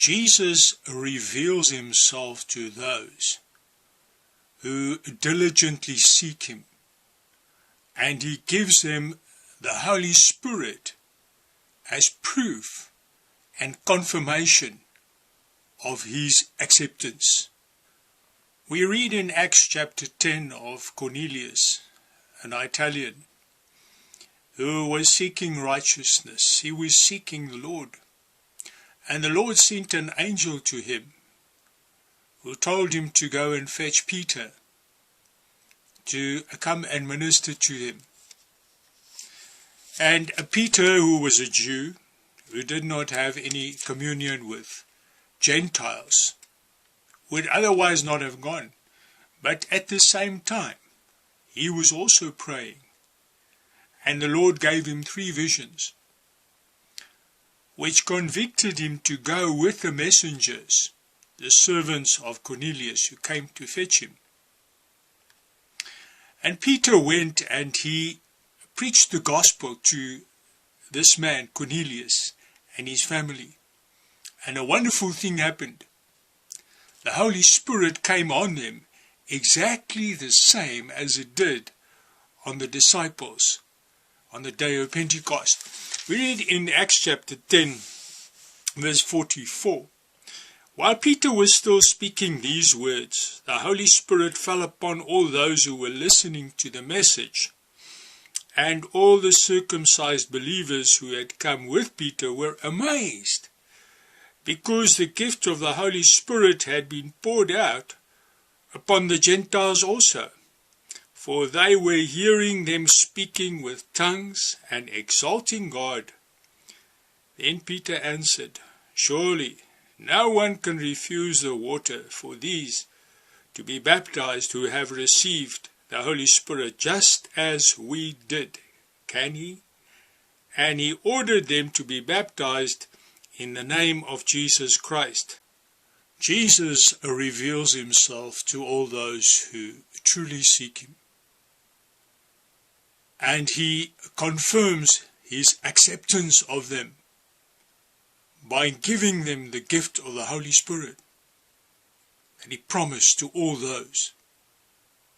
Jesus reveals himself to those who diligently seek him, and he gives them the Holy Spirit as proof and confirmation of his acceptance. We read in Acts chapter 10 of Cornelius, an Italian, who was seeking righteousness. He was seeking the Lord. And the Lord sent an angel to him who told him to go and fetch Peter to come and minister to him. And Peter, who was a Jew, who did not have any communion with Gentiles, would otherwise not have gone. But at the same time, he was also praying. And the Lord gave him three visions, which convicted him to go with the messengers the servants of Cornelius who came to fetch him. And Peter went and he preached the gospel to this man, Cornelius, and his family. And a wonderful thing happened. The Holy Spirit came on them exactly the same as it did on the disciples on the day of Pentecost. We read in Acts chapter 10, verse 44. While Peter was still speaking these words, the Holy Spirit fell upon all those who were listening to the message. And all the circumcised believers who had come with Peter were amazed, because the gift of the Holy Spirit had been poured out upon the Gentiles also. For they were hearing them speaking with tongues and exalting God. Then Peter answered, Surely no one can refuse the water for these to be baptized who have received the Holy Spirit just as we did. Can he? And he ordered them to be baptized in the name of Jesus Christ. Jesus reveals himself to all those who truly seek him. And he confirms his acceptance of them by giving them the gift of the Holy Spirit that he promised to all those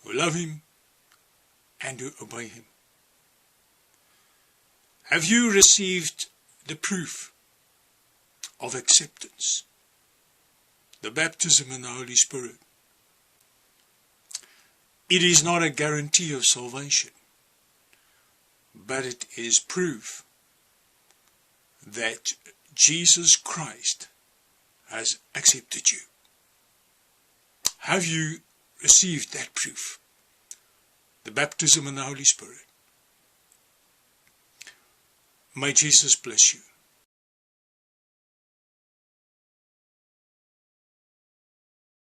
who love him and who obey him. Have you received the proof of acceptance? The baptism in the Holy Spirit. It is not a guarantee of salvation, but it is proof that Jesus Christ has accepted you. Have you received that proof? The baptism in the Holy Spirit. May Jesus bless you.